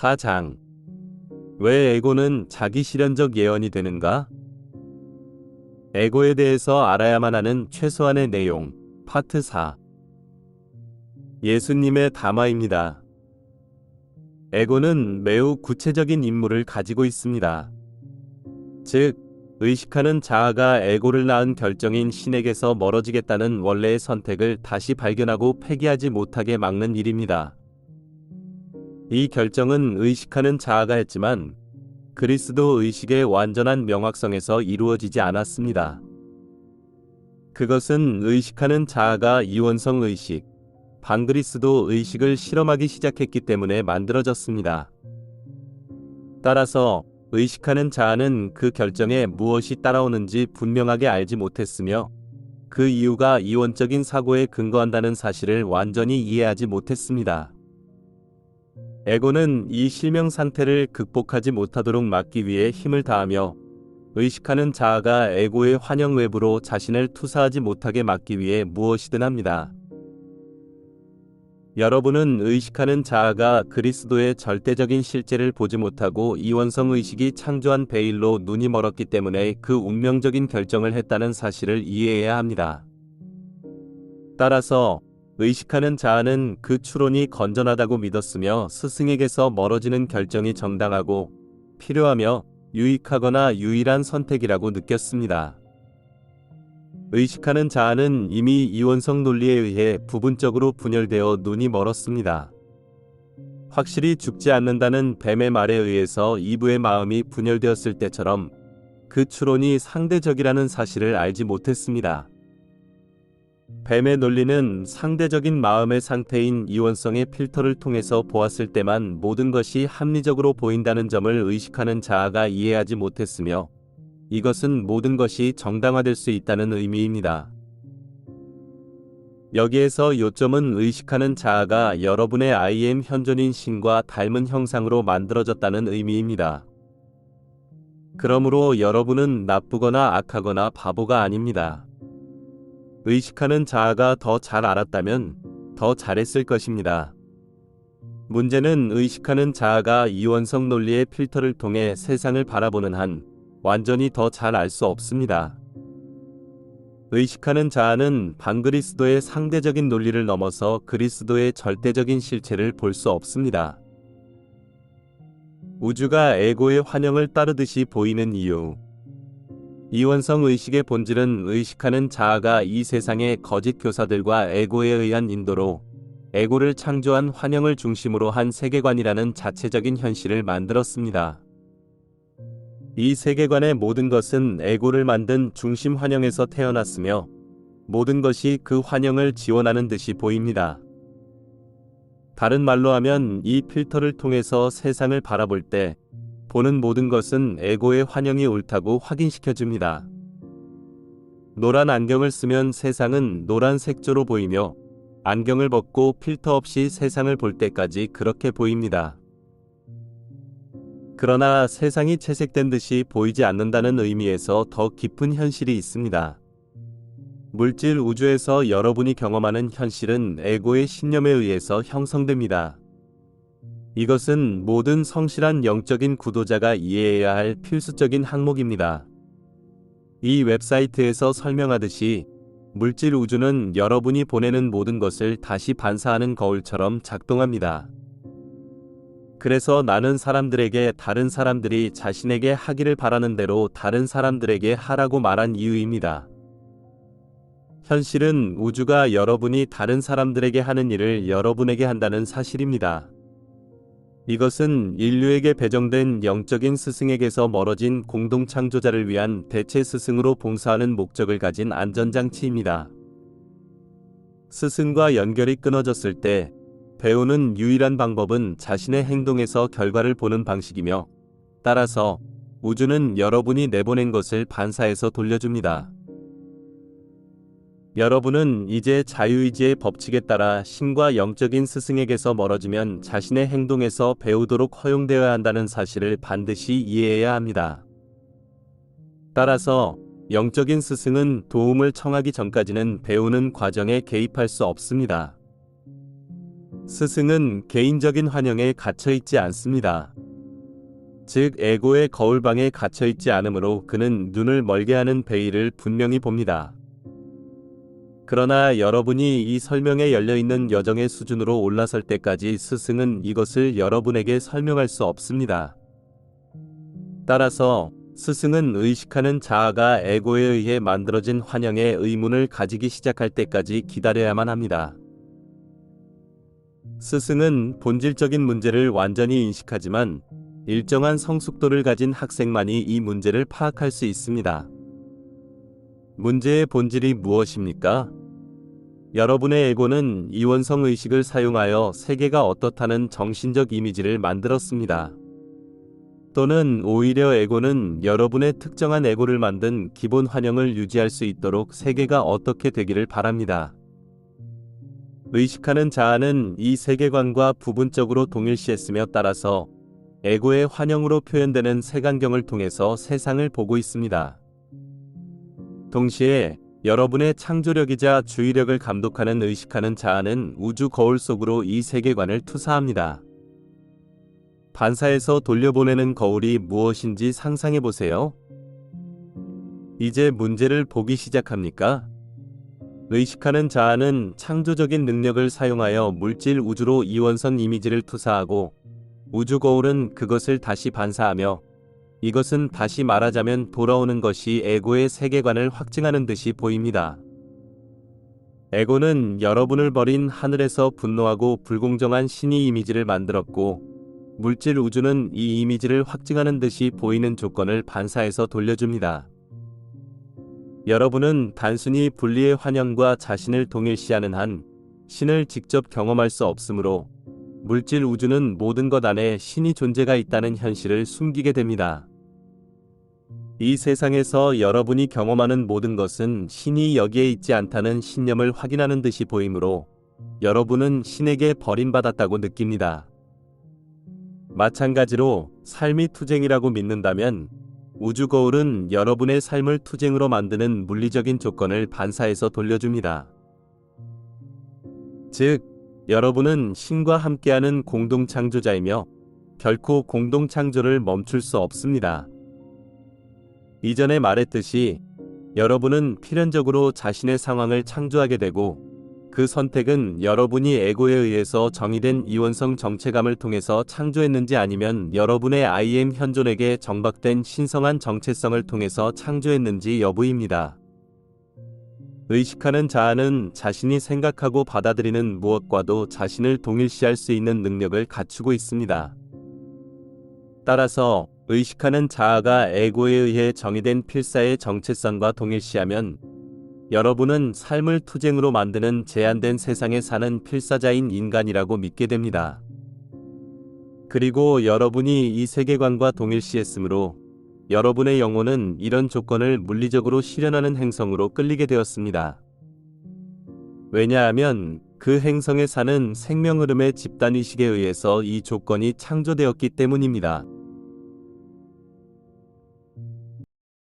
4장 왜 에고는 자기 실현적 예언이 되는가? 에고에 대해서 알아야만 하는 최소한의 내용 파트 4 예수님의 담화입니다. 에고는 매우 구체적인 임무를 가지고 있습니다. 즉, 의식하는 자아가 에고를 낳은 결정인 신에게서 멀어지겠다는 원래의 선택을 다시 발견하고 폐기하지 못하게 막는 일입니다. 이 결정은 의식하는 자아가 했지만 그리스도 의식의 완전한 명확성에서 이루어지지 않았습니다. 그것은 의식하는 자아가 이원성 의식, 반그리스도 의식을 실험하기 시작했기 때문에 만들어졌습니다. 따라서 의식하는 자아는 그 결정에 무엇이 따라오는지 분명하게 알지 못했으며 그 이유가 이원적인 사고에 근거한다는 사실을 완전히 이해하지 못했습니다. 에고는 이 실명 상태를 극복하지 못하도록 막기 위해 힘을 다하며 의식하는 자아가 에고의 환영 외부로 자신을 투사하지 못하게 막기 위해 무엇이든 합니다. 여러분은 의식하는 자아가 그리스도의 절대적인 실제를 보지 못하고 이원성 의식이 창조한 베일로 눈이 멀었기 때문에 그 운명적인 결정을 했다는 사실을 이해해야 합니다. 따라서 의식하는 자아는 그 추론이 건전하다고 믿었으며 스승에게서 멀어지는 결정이 정당하고 필요하며 유익하거나 유일한 선택이라고 느꼈습니다. 의식하는 자아는 이미 이원성 논리에 의해 부분적으로 분열되어 눈이 멀었습니다. 확실히 죽지 않는다는 뱀의 말에 의해서 이브의 마음이 분열되었을 때처럼 그 추론이 상대적이라는 사실을 알지 못했습니다. 뱀의 논리는 상대적인 마음의 상태인 이원성의 필터를 통해서 보았을 때만 모든 것이 합리적으로 보인다는 점을 의식하는 자아가 이해하지 못했으며 이것은 모든 것이 정당화될 수 있다는 의미입니다. 여기에서 요점은 의식하는 자아가 여러분의 IM 현존인 신과 닮은 형상으로 만들어졌다는 의미입니다. 그러므로 여러분은 나쁘거나 악하거나 바보가 아닙니다. 의식하는 자아가 더 잘 알았다면 더 잘했을 것입니다. 문제는 의식하는 자아가 이원성 논리의 필터를 통해 세상을 바라보는 한 완전히 더 잘 알 수 없습니다. 의식하는 자아는 반그리스도의 상대적인 논리를 넘어서 그리스도의 절대적인 실체를 볼 수 없습니다. 우주가 에고의 환영을 따르듯이 보이는 이유. 이원성 의식의 본질은 의식하는 자아가 이 세상의 거짓 교사들과 에고에 의한 인도로 에고를 창조한 환영을 중심으로 한 세계관이라는 자체적인 현실을 만들었습니다. 이 세계관의 모든 것은 에고를 만든 중심 환영에서 태어났으며 모든 것이 그 환영을 지원하는 듯이 보입니다. 다른 말로 하면 이 필터를 통해서 세상을 바라볼 때 보는 모든 것은 에고의 환영이 옳다고 확인시켜 줍니다. 노란 안경을 쓰면 세상은 노란 색조로 보이며 안경을 벗고 필터 없이 세상을 볼 때까지 그렇게 보입니다. 그러나 세상이 채색된 듯이 보이지 않는다는 의미에서 더 깊은 현실이 있습니다. 물질 우주에서 여러분이 경험하는 현실은 에고의 신념에 의해서 형성됩니다. 이것은 모든 성실한 영적인 구도자가 이해해야 할 필수적인 항목입니다. 이 웹사이트에서 설명하듯이 물질 우주는 여러분이 보내는 모든 것을 다시 반사하는 거울처럼 작동합니다. 그래서 나는 사람들에게 다른 사람들이 자신에게 하기를 바라는 대로 다른 사람들에게 하라고 말한 이유입니다. 현실은 우주가 여러분이 다른 사람들에게 하는 일을 여러분에게 한다는 사실입니다. 이것은 인류에게 배정된 영적인 스승에게서 멀어진 공동 창조자를 위한 대체 스승으로 봉사하는 목적을 가진 안전장치입니다. 스승과 연결이 끊어졌을 때 배우는 유일한 방법은 자신의 행동에서 결과를 보는 방식이며 따라서 우주는 여러분이 내보낸 것을 반사해서 돌려줍니다. 여러분은 이제 자유의지의 법칙에 따라 신과 영적인 스승에게서 멀어지면 자신의 행동에서 배우도록 허용되어야 한다는 사실을 반드시 이해해야 합니다. 따라서 영적인 스승은 도움을 청하기 전까지는 배우는 과정에 개입할 수 없습니다. 스승은 개인적인 환영에 갇혀 있지 않습니다. 즉, 에고의 거울방에 갇혀 있지 않으므로 그는 눈을 멀게 하는 베일을 분명히 봅니다. 그러나 여러분이 이 설명에 열려 있는 여정의 수준으로 올라설 때까지 스승은 이것을 여러분에게 설명할 수 없습니다. 따라서 스승은 의식하는 자아가 에고에 의해 만들어진 환영의 의문을 가지기 시작할 때까지 기다려야만 합니다. 스승은 본질적인 문제를 완전히 인식하지만 일정한 성숙도를 가진 학생만이 이 문제를 파악할 수 있습니다. 문제의 본질이 무엇입니까? 여러분의 에고는 이원성 의식을 사용하여 세계가 어떻다는 정신적 이미지를 만들었습니다. 또는 오히려 에고는 여러분의 특정한 에고를 만든 기본 환영을 유지할 수 있도록 세계가 어떻게 되기를 바랍니다. 의식하는 자아는 이 세계관과 부분적으로 동일시했으며 따라서 에고의 환영으로 표현되는 색안경을 통해서 세상을 보고 있습니다. 동시에 여러분의 창조력이자 주의력을 감독하는 의식하는 자아는 우주 거울 속으로 이 세계관을 투사합니다. 반사에서 돌려보내는 거울이 무엇인지 상상해 보세요. 이제 문제를 보기 시작합니까? 의식하는 자아는 창조적인 능력을 사용하여 물질 우주로 이원선 이미지를 투사하고 우주 거울은 그것을 다시 반사하며 이것은 다시 말하자면 돌아오는 것이 에고의 세계관을 확증하는 듯이 보입니다. 에고는 여러분을 버린 하늘에서 분노하고 불공정한 신의 이미지를 만들었고, 물질 우주는 이 이미지를 확증하는 듯이 보이는 조건을 반사해서 돌려줍니다. 여러분은 단순히 분리의 환영과 자신을 동일시하는 한 신을 직접 경험할 수 없으므로 물질 우주는 모든 것 안에 신이 존재가 있다는 현실을 숨기게 됩니다. 이 세상에서 여러분이 경험하는 모든 것은 신이 여기에 있지 않다는 신념을 확인하는 듯이 보이므로 여러분은 신에게 버림받았다고 느낍니다. 마찬가지로 삶이 투쟁이라고 믿는다면 우주 거울은 여러분의 삶을 투쟁으로 만드는 물리적인 조건을 반사해서 돌려줍니다. 즉, 여러분은 신과 함께하는 공동 창조자이며 결코 공동 창조를 멈출 수 없습니다. 이전에 말했듯이 여러분은 필연적으로 자신의 상황을 창조하게 되고 그 선택은 여러분이 에고에 의해서 정의된 이원성 정체감을 통해서 창조했는지 아니면 여러분의 IM 현존에게 정박된 신성한 정체성을 통해서 창조했는지 여부입니다. 의식하는 자아는 자신이 생각하고 받아들이는 무엇과도 자신을 동일시할 수 있는 능력을 갖추고 있습니다. 따라서 의식하는 자아가 에고에 의해 정의된 필사의 정체성과 동일시하면 여러분은 삶을 투쟁으로 만드는 제한된 세상에 사는 필사자인 인간이라고 믿게 됩니다. 그리고 여러분이 이 세계관과 동일시했으므로 여러분의 영혼은 이런 조건을 물리적으로 실현하는 행성으로 끌리게 되었습니다. 왜냐하면 그 행성에 사는 생명 흐름의 집단 의식에 의해서 이 조건이 창조되었기 때문입니다.